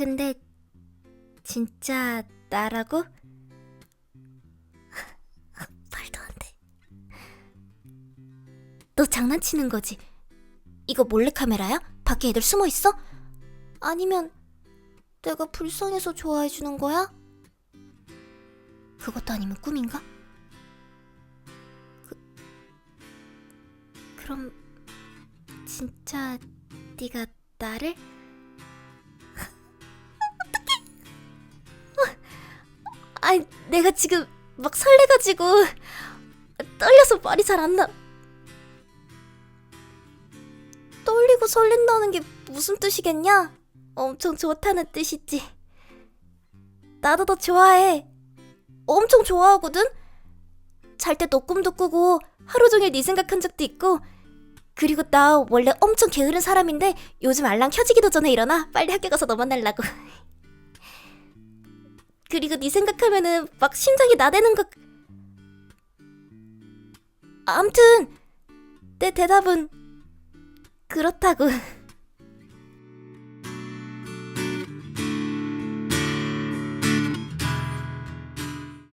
근데 진짜 나라고? 말도 안 돼. 너 장난치는 거지? 이거 몰래 카메라야? 밖에 애들 숨어 있어? 아니면 내가 불쌍해서 좋아해 주는 거야? 그것도 아니면 꿈인가? 그 그럼 진짜 네가 나를 아니 내가 지금 막 설레가지고 떨려서 말이 잘 안 나. 떨리고 설렌다는 게 무슨 뜻이겠냐? 엄청 좋다는 뜻이지. 나도 너 좋아해. 엄청 좋아하거든. 잘 때 너 꿈도 꾸고 하루 종일 네 생각한 적도 있고. 그리고 나 원래 엄청 게으른 사람인데 요즘 알람 켜지기도 전에 일어나 빨리 학교 가서 너 만나려고. 그리고 네 생각하면은 막 심장이 나대는 거. 암튼 내 대답은 그렇다고.